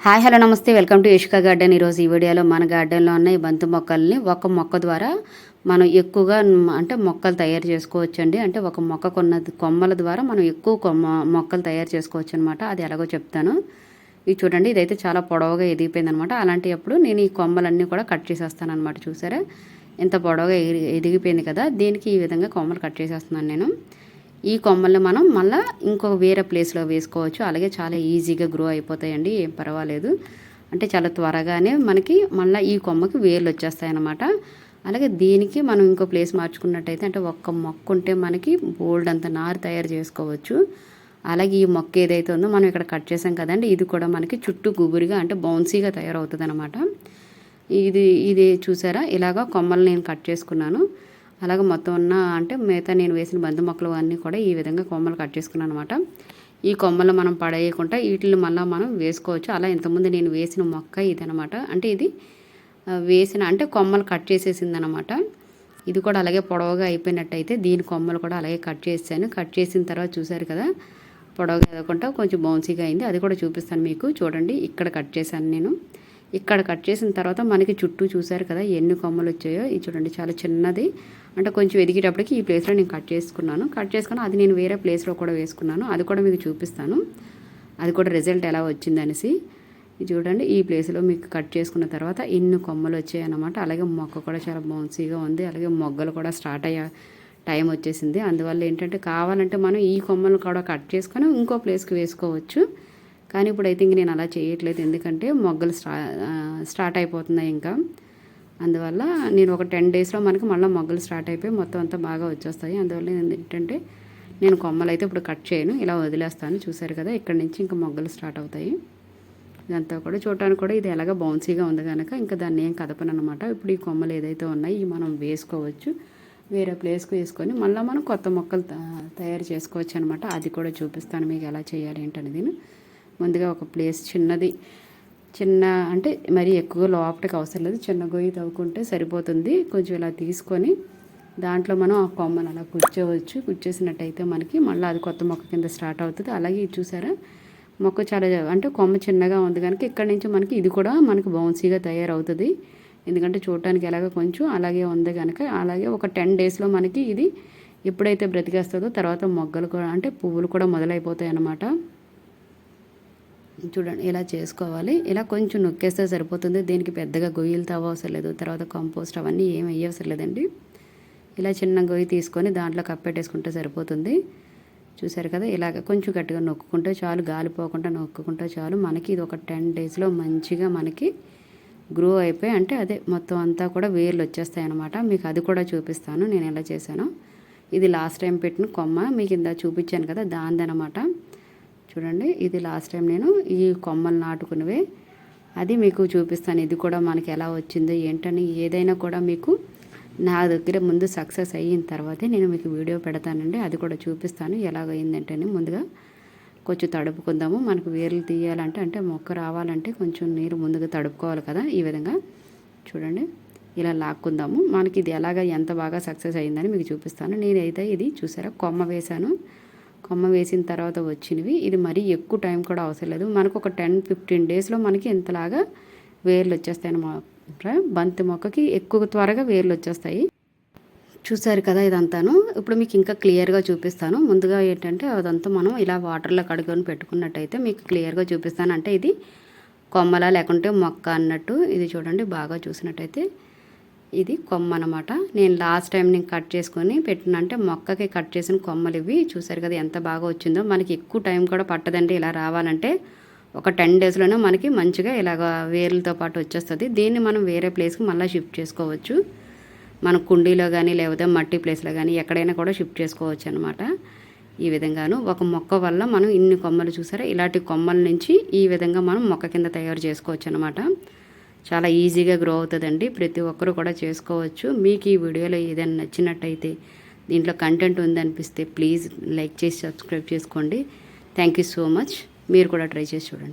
Hi hello నమస్తే. Welcome to Yashika garden. ఈరోజు ఈ వీడియోలో మన గార్డెన్లో ఉన్న ఈ బంతి మొక్కల్ని ఒక మొక్క ద్వారా మనం ఎక్కువగా అంటే మొక్కలు తయారు చేసుకోవచ్చు అండి అంటే ఒక మొక్క కొన్న కొమ్మల ద్వారా మనం ఎక్కువ కొమ్మ మొక్కలు తయారు చేసుకోవచ్చు అనమాట అది ఎలాగో చెప్తాను. ఇది చూడండి ఇదైతే చాలా పొడవుగా ఎదిగిపోయింది అనమాట అలాంటి అప్పుడు నేను ఈ కొమ్మలన్నీ కూడా కట్ చేసేస్తాను అనమాట చూసారా? ఇంత పొడవుగా ఎదిగిపోయింది కదా? దీనికి ఈ విధంగా కొమ్మలు కట్ చేసేస్తున్నాను నేను. ఈ కొమ్మల్ని మనం మళ్ళీ ఇంకొక వేరే ప్లేస్లో వేసుకోవచ్చు. అలాగే చాలా ఈజీగా గ్రో అయిపోతాయండి. ఏం పర్వాలేదు. అంటే చాలా త్వరగానే మనకి మళ్ళీ ఈ కొమ్మకి వేర్లు వచ్చేస్తాయన్నమాట. అలాగే దీనికి మనం ఇంకో ప్లేస్ మార్చుకున్నట్టయితే అంటే ఒక్క మొక్క ఉంటే మనకి బోల్డ్ అంత నారు తయారు చేసుకోవచ్చు. అలాగే ఈ మొక్క ఏదైతే ఉందో మనం ఇక్కడ కట్ చేసాం కదండి ఇది కూడా మనకి చుట్టూ గుబురుగా అంటే బౌన్సీగా తయారవుతుంది అనమాట ఇది ఇది చూసారా? ఇలాగ కొమ్మలు నేను కట్ చేసుకున్నాను. అలాగే మొత్తం ఉన్న అంటే మిగతా నేను వేసిన బంతి మొక్కలు అన్నీ కూడా ఈ విధంగా కొమ్మలు కట్ చేసుకున్నాను అనమాట ఈ కొమ్మలు మనం పడేయకుండా వీటిని మళ్ళీ మనం వేసుకోవచ్చు. అలా ఇంతకుముందు నేను వేసిన మొక్క ఇదనమాట అంటే ఇది వేసిన అంటే కొమ్మలు కట్ చేసేసింది అనమాట ఇది కూడా అలాగే పొడవుగా అయిపోయినట్టయితే దీని కొమ్మలు కూడా అలాగే కట్ చేశాను. కట్ చేసిన తర్వాత చూసారు కదా పొడవుగా ఎదకుండా కొంచెం బౌన్సీగా అయింది. అది కూడా చూపిస్తాను మీకు. చూడండి ఇక్కడ కట్ చేశాను నేను. ఇక్కడ కట్ చేసిన తర్వాత మనకి చుట్టూ చూసారు కదా ఎన్ని కొమ్మలు వచ్చాయో. ఇది చూడండి చాలా చిన్నది. అంటే కొంచెం ఎదిగేటప్పటికి ఈ ప్లేస్లో నేను కట్ చేసుకున్నాను. కట్ చేసుకుని అది నేను వేరే ప్లేస్లో కూడా వేసుకున్నాను. అది కూడా మీకు చూపిస్తాను. అది కూడా రిజల్ట్ ఎలా వచ్చిందనేసి ఇది చూడండి ఈ ప్లేస్లో మీకు కట్ చేసుకున్న తర్వాత ఇన్ని కొమ్మలు వచ్చాయన్నమాట అలాగే మొక్క కూడా చాలా బౌన్సీగా ఉంది. అలాగే మొగ్గలు కూడా స్టార్ట్ అయ్యే టైం వచ్చేసింది. అందువల్ల ఏంటంటే కావాలంటే మనం ఈ కొమ్మలు కూడా కట్ చేసుకొని ఇంకో ప్లేస్కి వేసుకోవచ్చు. కానీ ఇప్పుడు ఇంక నేను అలా చేయట్లేదు. ఎందుకంటే మొగ్గలు స్టా స్టార్ట్ అయిపోతున్నాయి ఇంకా. అందువల్ల నేను ఒక టెన్ డేస్లో మనకి మళ్ళీ మొగ్గలు స్టార్ట్ అయిపోయి మొత్తం అంతా బాగా వచ్చేస్తాయి. అందువల్ల నేను ఏంటంటే నేను కొమ్మలు అయితే ఇప్పుడు కట్ చేయను. ఇలా వదిలేస్తాను. చూసారు కదా ఇక్కడ నుంచి ఇంకా మొగ్గలు స్టార్ట్ అవుతాయి. ఇదంతా కూడా చూడటానికి కూడా ఇది ఎలాగ బౌన్సీగా ఉంది కనుక ఇంకా దాన్ని ఏం కదపను అనమాట ఇప్పుడు ఈ కొమ్మలు ఏదైతే ఉన్నాయో ఇవి మనం వేసుకోవచ్చు. వేరే ప్లేస్కి వేసుకొని మళ్ళీ మనం కొత్త మొక్కలు త- తయారు చేసుకోవచ్చు అనమాట అది కూడా చూపిస్తాను మీకు ఎలా చేయాలి ఏంటనేది. ముందుగా ఒక ప్లేస్ చిన్నది. చిన్న అంటే మరి ఎక్కువ లోపలికి అవసరం లేదు. చిన్న గొయ్యి తవ్వుకుంటే సరిపోతుంది. కొంచెం ఇలా తీసుకొని దాంట్లో మనం ఆ కొమ్మను అలా కూర్చోవచ్చు కూర్చేసినట్టయితే మనకి మళ్ళీ అది కొత్త మొక్క కింద స్టార్ట్ అవుతుంది. అలాగే ఇది చూసారా? మొక్క చాలా అంటే కొమ్మ చిన్నగా ఉంది కనుక ఇక్కడ నుంచి మనకి ఇది కూడా మనకి బౌన్సీగా తయారవుతుంది. ఎందుకంటే చూడటానికి ఎలాగ కొంచెం అలాగే ఉంది కనుక అలాగే ఒక టెన్ డేస్లో మనకి ఇది ఎప్పుడైతే బ్రతికేస్తుందో తర్వాత మొగ్గలు కూడా అంటే పువ్వులు కూడా మొదలైపోతాయి అన్నమాట చూడండి ఇలా చేసుకోవాలి? ఇలా కొంచెం నొక్కేస్తే సరిపోతుంది. దీనికి పెద్దగా గొయ్యలు తవ్వ అవసరం లేదు. తర్వాత కంపోస్ట్ అవన్నీ ఏం వేయవసరం లేదండి. ఇలా చిన్న గొయ్యి తీసుకొని దాంట్లో కప్పెట్టేసుకుంటే సరిపోతుంది. చూసారు కదా ఇలాగ కొంచెం గట్టిగా నొక్కుంటే చాలు. గాలిపోకుండా నొక్కుకుంటే నొక్కుంటే చాలు. మనకి ఇది ఒక టెన్ డేస్లో మంచిగా మనకి గ్రో అయిపోయి అంటే అదే మొత్తం అంతా కూడా వేర్లు వచ్చేస్తాయి అనమాట మీకు అది కూడా చూపిస్తాను. నేను ఎలా చేశానో. ఇది లాస్ట్ టైం పెట్టిన కొమ్మ. మీకు ఇందా చూపించాను కదా దాందనమాట చూడండి. ఇది లాస్ట్ టైం నేను ఈ కొమ్మలు నాటుకున్నవే. అది మీకు చూపిస్తాను. ఇది కూడా మనకి ఎలా వచ్చిందో ఏంటని ఏదైనా కూడా మీకు నా దగ్గర ముందు సక్సెస్ అయిన తర్వాతే నేను మీకు వీడియో పెడతానండి. అది కూడా చూపిస్తాను. ఎలాగైందంటేనే ముందుగా కొంచెం తడుపుకుందాము. మనకు వేర్లు తీయాలంటే అంటే మొక్క రావాలంటే కొంచెం నీరు ముందుగా తడుపుకోవాలి కదా ఈ విధంగా. చూడండి. ఇలా లాక్కుందాము. మనకి ఇది ఎలాగ ఎంత బాగా సక్సెస్ అయిందని మీకు చూపిస్తాను. నేనైతే ఇది చూసారా? కొమ్మ వేశాను. కొమ్మ వేసిన తర్వాత వచ్చినవి. ఇది మరీ ఎక్కువ టైం కూడా అవసరం లేదు. మనకు ఒక టెన్ ఫిఫ్టీన్ డేస్లో మనకి ఇంతలాగా వేర్లు వచ్చేస్తాయి అన్నమాట బంతి మొక్కకి ఎక్కువ త్వరగా వేర్లు వచ్చేస్తాయి చూసారు కదా ఇదంతాను. ఇప్పుడు మీకు ఇంకా క్లియర్గా చూపిస్తాను. ముందుగా ఏంటంటే అదంతా మనం ఇలా వాటర్లో కడుగుని పెట్టుకున్నట్టయితే మీకు క్లియర్గా చూపిస్తాను. అంటే ఇది కొమ్మలా లేకుంటే మొక్క అన్నట్టు ఇది చూడండి బాగా చూసినట్టయితే ఇది కొమ్మ అనమాట నేను లాస్ట్ టైం నేను కట్ చేసుకొని పెట్టిన అంటే మొక్కకి కట్ చేసిన కొమ్మలు ఇవి. చూసారు కదా ఎంత బాగా వచ్చిందో. మనకి ఎక్కువ టైం కూడా పట్టదండి ఇలా రావాలంటే. ఒక టెన్ డేస్లోనే మనకి మంచిగా ఇలాగ వేర్లతో పాటు వచ్చేస్తుంది. దీన్ని మనం వేరే ప్లేస్కి మళ్ళీ షిఫ్ట్ చేసుకోవచ్చు. మన కుండీలో కానీ లేకపోతే మట్టి ప్లేస్లో కానీ ఎక్కడైనా కూడా షిఫ్ట్ చేసుకోవచ్చు అనమాట ఈ విధంగాను ఒక మొక్క వల్ల మనం ఇన్ని కొమ్మలు చూసారా? ఇలాంటి కొమ్మల నుంచి ఈ విధంగా మనం మొక్క కింద తయారు చేసుకోవచ్చు అనమాట చాలా ఈజీగా గ్రో అవుతుందండి. ప్రతి ఒక్కరు కూడా చేసుకోవచ్చు. మీకు ఈ వీడియోలో ఏదైనా నచ్చినట్టయితే దీంట్లో కంటెంట్ ఉందనిపిస్తే ప్లీజ్ లైక్ చేసి సబ్స్క్రైబ్ చేసుకోండి. థ్యాంక్ యూ సో మచ్ మీరు కూడా ట్రై చేసి చూడండి.